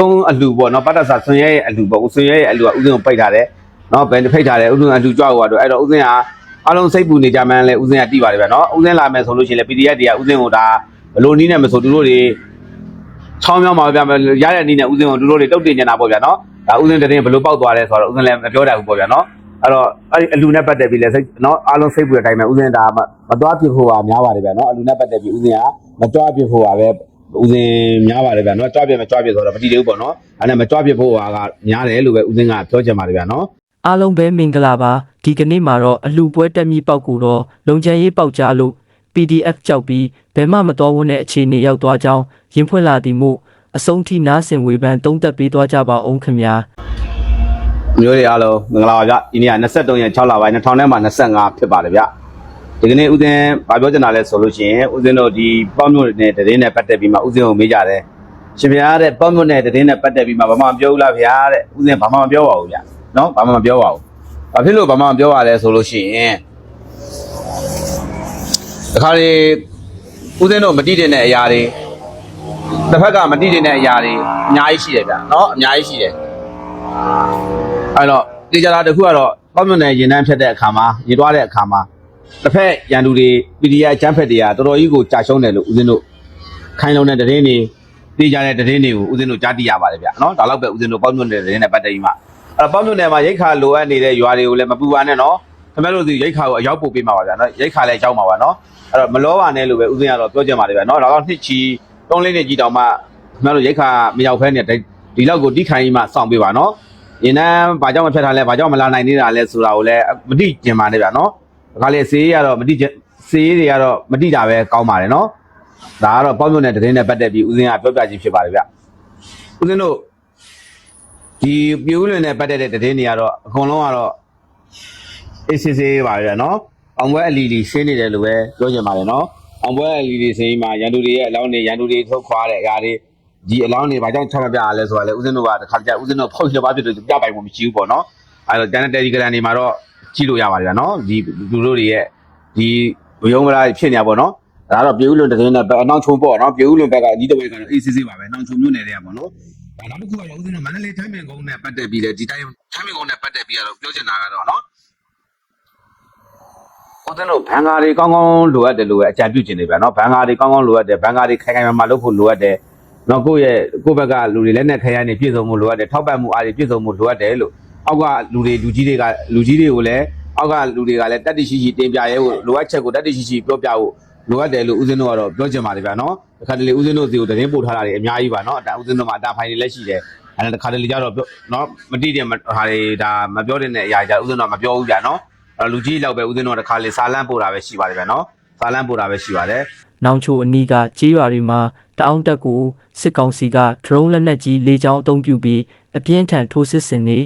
သုံးအလူပေါ့နော်ပတ်သက်စာဆွန်ရဲရဲ့အလူပေါ့ဦးဆွန်ရဲရဲ့အလူကဦးစင်းကိုပိတ်ထားတယ်နော်ဘယ်ဖိတ်ထားတယ်ဦးစင်းအလူကြွားဟိုကတော့အဲ့တော့ဦးစင်းကအလုံးစိတ်ပူနေကြမှန်းလဲဦးစင်းကတိပါတယ်ဗျနော်ဦးစင်းလာမယ်ဆိုလို့ရှိရင်လဲ PDF တွေကဦးစင်းကိုဒါဘလို့နီးနေမဆိုသူတို့တွေချောင်းမြောင်းပါဗျရတဲ့နီးနဲ့ဦးစင်းကိုသူတို့တွေတုတ်တင်နေတာပေါ့ဗျနော်ဒါဦးစင်းတရင်ဘလို့ပောက်သွားလဲဆိုတော့ဦးစင်းလည်းမပြောတတ်ဘူးပေါ့ဗျနော်အဲ့တော့အဲ့ဒီအလူနဲ့ပတ်သက်ပြီးလဲစိတ်နော်အားလုံးစိတ်ပူတဲ့အတိုင်းပဲဦးစင်းဒါမသွားပြဖို့ကများပါတယ်ဗျနော်အလူနဲ့ပတ်သက်ပြီးဦးစင်းကမတွားပြဖို့ကပဲ ဦးစင်းများပါတယ်ဗျာနော်ကြွပြမကြွပြဆိုတော့မတည်သေးဘူးပေါ့နော်အဲ့ဒါနဲ့မကြွပြဖို့ဟာကများတယ်လို့ပဲဦးစင်းကပြောချင်ပါတယ်ဗျာနော်အားလုံးပဲမင်္ဂလာပါဒီကနေ့မှာတော့အလှပွဲတက်မြီပေါက်ကိုတော့လုံချန်ရေးပေါက်ကြလို့ PDF ကြောက်ပြီးဘယ်မှမတော်ဝန်းတဲ့အခြေအနေရောက်သွားကြောင်းရင်ဖွင့်လာသည်မို့အဆုံးထိနားဆင်ဝေဖန်သုံးသပ်ပေးသွားကြပါအောင်ခင်ဗျာမျိုးတွေအားလုံးမင်္ဂလာပါဗျဒီနေ့က23ရက်6လပိုင်း2000နဲ့မှ25ဖြစ်ပါတယ်ဗျ ဒီကနေ့ဦးစင်းဗာပြောချင်တာလဲဆိုလို့ရှိရင်ဦးစင်းတို့ဒီပေါ့မြို့နဲ့တည်င်းနဲ့ပတ်သက်ပြီးမှဦးစင်းကိုမေးကြတယ်ရှင်ဗျာတဲ့ပေါ့မြို့နဲ့တည်င်းနဲ့ပတ်သက်ပြီးမှဘာမှမပြောဘူးလားဗျာတဲ့ဦးစင်းဘာမှမပြောပါဘူးဗျနော်ဘာမှမပြောပါဘူးဘာဖြစ်လို့ဘာမှမပြောရလဲဆိုလို့ရှိရင်တခါလေဦးစင်းတို့မတိတဲ့အရာတွေတစ်ဖက်ကမတိတဲ့အရာတွေအများကြီးရှိတယ်ဗျနော်အများကြီးရှိတယ်အဲ့တော့တေချာတာတစ်ခုကတော့ပေါ့မြွန်နယ်ရင်နှန်းဖြတ်တဲ့အခါမှာရေတွားတဲ့အခါမှာ တစ်ဖက်ရန်သူတွေ PDF ချမ်းဖက်တွေကတော်တော်ကြီးကိုကြာရှုံးတယ်လို့ဦးဇင်းတို့ခိုင်းလုံးတဲ့တည်င်းတွေတေချာတဲ့တည်င်းတွေကိုဦးဇင်းတို့ကြားသိရပါတယ်ဗျနော်ဒါတော့ပဲဦးဇင်းတို့ပေါ့မြွန်နယ်တည်င်းနဲ့ပတ်သက်ပြီးမှအဲ့တော့ပေါ့မြွန်နယ်မှာရိတ်ခါလိုအပ်နေတဲ့ရွာတွေကိုလည်းမပူပါနဲ့နော်ခင်ဗျားတို့စီရိတ်ခါကိုအရောက်ပို့ပေးမှာပါဗျာနော်ရိတ်ခါလည်းရောက်မှာပါနော်အဲ့တော့မလောပါနဲ့လို့ပဲဦးဇင်းကတော့ပြောချင်ပါတယ်ဗျာနော်ဒါတော့နှစ်ချီတုံးလေးနဲ့ကြည်တောင်မှခင်ဗျားတို့ရိတ်ခါမရောက်ဖဲနဲ့ဒီလောက်ကိုတိခိုင်းကြီးမှစောင့်ပေးပါနော်ရင်နန်းဘာကြောင့်မဖြတ်ထားလဲဘာကြောင့်မလာနိုင်နေတာလဲဆိုတာကိုလည်းမတိကျင်ပါနဲ့ဗျာနော် ဒါကလေးစေးရတော့မတိကျင်စေးတွေကတော့မတိတာပဲကောင်းပါတယ်နော်ဒါကတော့ပေါ့မြုံတဲ့တရင်နဲ့ပတ်သက်ပြီးဦးစင်းကပြောပြခြင်းဖြစ်ပါတယ်ဗျဦးစင်းတို့ဒီပြိုးလွင်နဲ့ပတ်သက်တဲ့တရင်တွေကတော့အကုန်လုံးကတော့အေးစစ်စစ်ပါပဲဗျာနော်အောင်ပွဲအလီလီရှင်းနေတယ်လို့ပဲပြောချင်ပါတယ်နော်အောင်ပွဲအလီလီရှင်းမှာရန်သူတွေရဲ့အလောင်းတွေရန်သူတွေထုတ်ခွာတဲ့အရာတွေဒီအလောင်းတွေဘာကြောင့်ချမပြရလဲဆိုတာလေဦးဇင်းတို့ကတစ်ခါတည်းဦးဇင်းတို့ဖောက်ချက်ပါဖြစ်လို့ပြပိုင်မှုမရှိဘူးပေါ့နော်အဲတော့ကျန်တဲ့တယ်လီဂရမ်တွေမှာတော့ ကြည့်လို့ရပါတယ်ဗျာနော်ဒီလူတို့တွေရဲ့ဒီဘယုံမလားဖြစ်နေတာပေါ့နော်ဒါကတော့ပြေဦးလွန်တဲ့နဲ့အနောက်ချုံပေါ့နော်ပြေဦးလွန်ဘက်ကအကြီးတစ်ဝဲကတော့ ACC ပါပဲနောက်ချုံမြို့နယ်တွေကပေါ့နော်ဒါနောက်တစ်ခုကတော့ဦးဇင်းတို့မန္တလေးထိုင်းမင်ကုန်းနဲ့ပတ်သက်ပြီးလေဒီတိုင်းထိုင်းမင်ကုန်းနဲ့ပတ်သက်ပြီးတော့ပြောချင်တာကတော့နော်ဦးဇင်းတို့ဘန်ကာတွေကောင်းကောင်းလိုအပ်တယ်လို့ပဲအကြံပြုချင်နေဗျာနော်ဘန်ကာတွေကောင်းကောင်းလိုအပ်တယ်ဘန်ကာတွေခိုင်ခိုင်မာမာလုပ်ဖို့လိုအပ်တယ်နော်ကိုယ့်ရဲ့ကိုယ့်ဘက်ကလူတွေလက်နဲ့ခဲရနေပြည့်စုံမှုလိုအပ်တယ်ထောက်ပံ့မှုအားတွေပြည့်စုံမှုလိုအပ်တယ်လို့ အောက်ကလူတွေလူကြီးတွေကလူကြီးတွေကိုလည်းအောက်ကလူတွေကလည်းတတ်တိရှိရှိတင်ပြရဲဖို့လိုအပ်ချက်ကိုတတ်တိရှိရှိပြောပြဖို့လိုအပ်တယ်လို့ဦးဇင်းတို့ကတော့ပြောချင်ပါတယ်ဗျာနော်တခါတလေဦးဇင်းတို့စီကိုတရင်ပို့ထားတာတွေအများကြီးပါနော်အတဦးဇင်းတို့မှာအတာဖိုင်တွေလည်းရှိတယ်အဲ့ဒါတခါတလေကျတော့နော်မတိတဲ့ဟာတွေဒါမပြောတဲ့အရာကြဦးဇင်းတို့ကမပြောဘူးဗျာနော်အဲ့လူကြီးလောက်ပဲဦးဇင်းတို့ကတခါလေစာလန့်ပို့တာပဲရှိပါတယ်ဗျာနော်စာလန့်ပို့တာပဲရှိပါတယ်နောင်ချိုအနီးကကြေးရွာတွေမှာတအောင်းတက်ကိုစစ်ကောင်စီကဒရုန်းလက်နက်ကြီးလေကြောင်းအသုံးပြုပြီးအပြင်းထန်ထိုးစစ်ဆင်နေ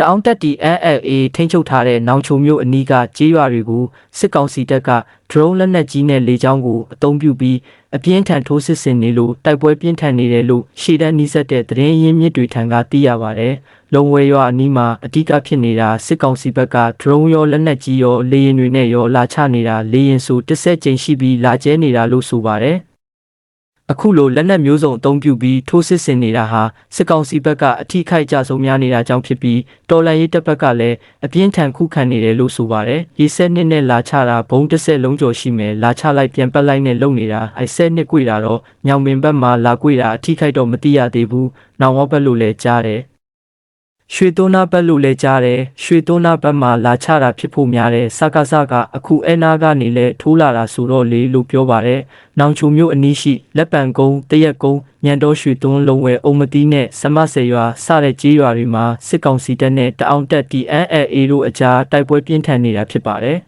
တအောင်းတက်တီ NLA ထိန်းချုပ်ထားတဲ့နောင်ချိုမြို့အနီးကကြေးရွာတွေကိုစစ်ကောင်စီတပ်ကဒရုန်းလက်နက်ကြီးနဲ့လေကြောင်းကိုအသုံးပြုပြီးအပြင်းထန်ထိုးစစ်ဆင်နေလို့တိုက်ပွဲပြင်းထန်နေတယ်လို့ရှေ့တန်းနီးစပ်တဲ့သတင်းရင်းမြစ်တွေထံကသိရပါတယ်။လုံဝဲရွာအနီးမှာအဓိကဖြစ်နေတာစစ်ကောင်စီဘက်ကဒရုန်းရောလက်နက်ကြီးရောလေယာဉ်တွေနဲ့ရောလာချနေတာလေယာဉ်ဆိုတစ်ဆက်ကြိမ်ရှိပြီးလာကျဲနေတာလို့ဆိုပါတယ်။ အခုလိုလက်နက်မျိုးစုံအသုံးပြုပြီးထိုးစစ်ဆင်နေတာဟာစစ်ကောင်စီဘက်ကအထိခိုက်ကြဆုံးများနေတာကြောင့်ဖြစ်ပြီးတော်လန်ရေးတပ်ဘက်ကလည်းအပြင်းထန်ခုခံနေတယ်လို့ဆိုပါတယ်။ရေဆက်နှစ်နဲ့လာချတာဘုံတစ်ဆက်လုံးကျော်ရှိမယ်လာချလိုက်ပြန်ပတ်လိုက်နဲ့လုံနေတာအဲဆက်နှစ်ကွေတာတော့ညောင်ပင်ဘက်မှာလာကွေတာအထိခိုက်တော့မတိရသေးဘူး။နောင်ဝဘက်လို့လည်းကြားတယ်။ ရွှေသွန်းနာဘက်လို့လည်းကြားတယ်ရွှေသွန်းနာဘက်မှာလာချတာဖြစ်ဖို့များတယ်စကားစကားအခုအဲနာကနေလဲထိုးလာတာဆိုတော့လေလို့ပြောပါတယ်နောင်ချုံမျိုးအနီးရှိလက်ပံကုန်းတရက်ကုန်းညံတော်ရွှေသွန်းလုံးဝဲအုံမတီးနဲ့စမတ်ဆေရွာစတဲ့ကြီးရွာတွေမှာစစ်ကောင်စီတပ်နဲ့တအောင်တက် TNLA တို့အကြားတိုက်ပွဲပြင်းထန်နေတာဖြစ်ပါတယ်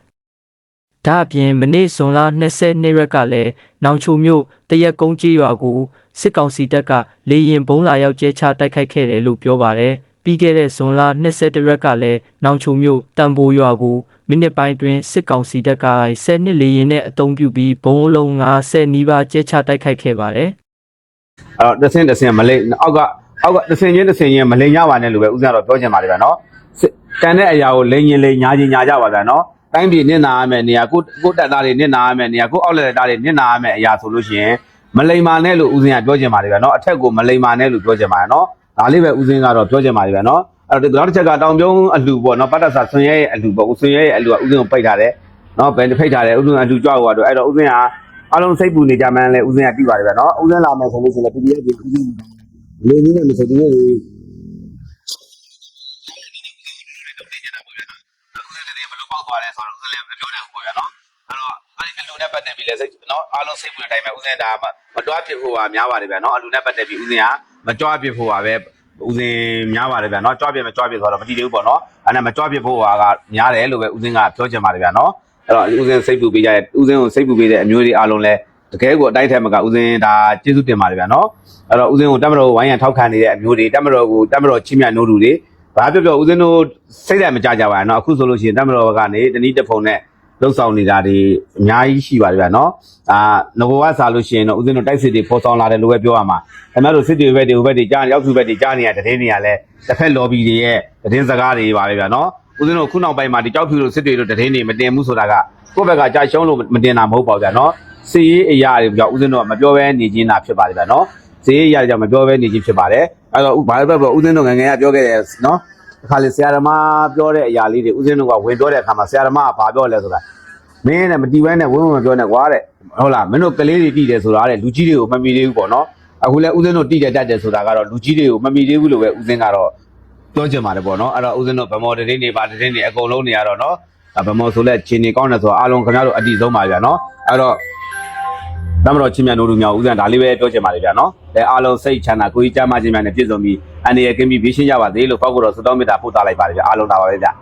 ဒါအပြင်မနေ့ဇွန်လ22ရက်ကလည်းနောင်ချိုမြို့တရက်ကုန်းကြီးရွာကိုစစ်ကောင်စီတပ်ကလေရင်ဘုံလာရောက်ကျဲချတိုက်ခိုက်ခဲ့တယ်လို့ပြောပါတယ် ပြီးခဲ့တဲ့ဇွန်လ22ရက်ကလည်းနောင်ချုံမြို့တံပိုးရွာကိုမိနစ်ပိုင်းတွင်စစ်ကောင်စီတပ်က10နှစ်လေရင်နဲ့အုံပြုပြီးဘုံလုံး90နီးပါးကျဲချတိုက်ခိုက်ခဲ့ပါတယ်။အဲ့တော့တစ်ဆင့်တစ်ဆင့်မလိမ့်အောက်ကအောက်ကတစ်ဆင့်ချင်းတစ်ဆင့်ချင်းမလိမ့်ရပါနဲ့လို့ပဲဦးဇင်းကတော့ပြောချင်ပါတယ်ဗျာနော်စစ်တန်တဲ့အရာကိုလိမ့်ရင်လိမ့်ညာချင်းညာကြပါဗျာနော်တိုင်းပြည်နစ်နာရမယ်နေရာကိုကိုတက်သားတွေနစ်နာရမယ်နေရာကိုအောက်လက်သားတွေနစ်နာရမယ်အရာဆိုလို့ရှိရင်မလိမ္မာနဲ့လို့ဦးစင်းကပြောချင်ပါတယ်ဗျာနော်အထက်ကိုမလိမ္မာနဲ့လို့ပြောချင်ပါတယ်နော် ဒါလေးပဲဦးစင်းကတော့ပြောချင်ပါတယ်ဗျာနော်အဲ့တော့နောက်တစ်ချက်ကတောင်ပြုံးအလှပေါ့နော်ပတ်သက်စာဆွန်ရဲရဲ့အလှပေါ့ဦးဆွန်ရဲရဲ့အလှကဦးစင်းကိုပိတ်ထားတယ်နော်ဘယ်ဖိတ်ထားတယ်ဦးစင်းအလှကြွားဟိုကတော့အဲ့တော့ဦးစင်းကအလုံးစိတ်ပူနေကြမှန်းလဲဦးစင်းကသိပါတယ်ဗျာနော်ဦးစင်းလာမယ်ဆိုလို့ရှိရင် PDF ဒီဦးစင်းလေနည်းနဲ့မဆိုဘူးလေဘလို့ပေါက်သွားတယ်ဆိုတော့ဦးစင်းလည်းမပြောနိုင်ဘူးပေါ့ဗျာနော်အဲ့တော့အဲ့ဒီအလှနဲ့ပတ်သက်ပြီးလဲစိတ်နော်အားလုံးစိတ်ပူတဲ့အတိုင်းပဲဦးစင်းဒါမတွားဖြစ်ဖို့ပါများပါတယ်ဗျာနော်အလှနဲ့ပတ်သက်ပြီးဦးစင်းက မတွားဖြစ်ဖို့ပါပဲဦးစင်းများပါတယ်ဗျာနော်ကြွားပြမကြွားပြဆိုတော့မတည်သေးဘူးပေါ့နော်အဲ့ဒါမကြွားပြဖို့ဟာကများတယ်လို့ပဲဦးစင်းကပြောချင်ပါတယ်ဗျာနော်အဲ့တော့ဦးစင်းစိတ်ပူပေးကြတဲ့ဦးစင်းကိုစိတ်ပူပေးတဲ့အမျိုးတွေအားလုံးလဲတကယ်ကိုအတိုင်းထက်မကဦးစင်းဒါကျေးဇူးတင်ပါတယ်ဗျာနော်အဲ့တော့ဦးစင်းကိုတက်မတော်ဝိုင်းရန်ထောက်ခံနေတဲ့အမျိုးတွေတက်မတော်ကိုတက်မတော်ချင်းမြတ်နိုးလူတွေဘာပြောပြောဦးစင်းတို့စိတ်ဓာတ်မကြကြပါနဲ့နော်အခုဆိုလို့ရှိရင်တက်မတော်ကနေတနည်းတစ်ဖုံနဲ့ လှုပ်ဆောင်နေတာတွေအများကြီးရှိပါတယ်ဗျာနော်အာငဘဝစားလို့ရှိရင်တော့ဦးစင်းတို့တိုက်စစ်တွေပေါ်ဆောင်လာတယ်လို့ပဲပြောရမှာခင်ဗျားတို့စစ်တွေဘက်တွေဟိုဘက်တွေကြားရောက်စုဘက်တွေကြားနေရတဲ့တင်းနေရလဲတစ်ဖက် lobby တွေရဲ့တင်းစကားတွေပါပဲဗျာနော်ဦးစင်းတို့ခုနောက်ပိုင်းမှာဒီကြောက်ဖြူတို့စစ်တွေတို့တင်းတွေမတင်ဘူးဆိုတာကကိုယ့်ဘက်ကကြာရှုံးလို့မတင်တာမဟုတ်ပါဘူးဗျာနော်စီရေးအရာတွေကြောင့်ဦးစင်းတို့ကမပြောဘဲနေခြင်းတာဖြစ်ပါတယ်ဗျာနော်စီရေးအရာတွေကြောင့်မပြောဘဲနေခြင်းဖြစ်ပါတယ်အဲ့တော့ဘာပဲပြောဦးစင်းတို့ငယ်ငယ်ကပြောခဲ့တယ်နော်အ ခါလေဆရာဓမ္မပြောတဲ့အရာလေးတွေဦးစင်းတို့ကဝင်ပြောတဲ့အခါမှာဆရာဓမ္မကဘာပြောလဲဆိုတာမင်းနဲ့မတီးပိုင်းနဲ့ဝင်းဝင်းမပြောနဲ့ကွာတဲ့ဟုတ်လားမင်းတို့ကလေးတွေတီးတယ်ဆိုတာတဲ့လူကြီးတွေကိုမမီသေးဘူးပေါ့နော်အခုလဲဦးစင်းတို့တီးတယ်တတ်တယ်ဆိုတာကတော့လူကြီးတွေကိုမမီသေးဘူးလို့ပဲဦးစင်းကတော့ပြောချင်ပါတယ်ပေါ့နော်အဲ့တော့ဦးစင်းတို့ဗမော်တတင်းတွေဗာတတင်းတွေအကုန်လုံးနေရတော့နော်ဗမော်ဆိုလဲချင်းနေကောင်းတယ်ဆိုတော့အားလုံးခင်ဗျားတို့အတိဆုံးပါဗျာနော်အဲ့တော့ တမတော်ချင်းမြတ်နိုးလူမြောက်ဦးစံဒါလေးပဲပြောချင်ပါလေဗျာနော်အဲအားလုံးစိတ်ချမ်းသာကိုကြီးကြမ်းမချင်းများနဲ့ပြည့်စုံပြီးအနေရကင်းပြီးဘေးရှင်းကြပါသေးလို့ပောက်ကတော့စတောင်းမေတ္တာပို့သလိုက်ပါလေဗျာအားလုံးဒါပါပဲဗျာ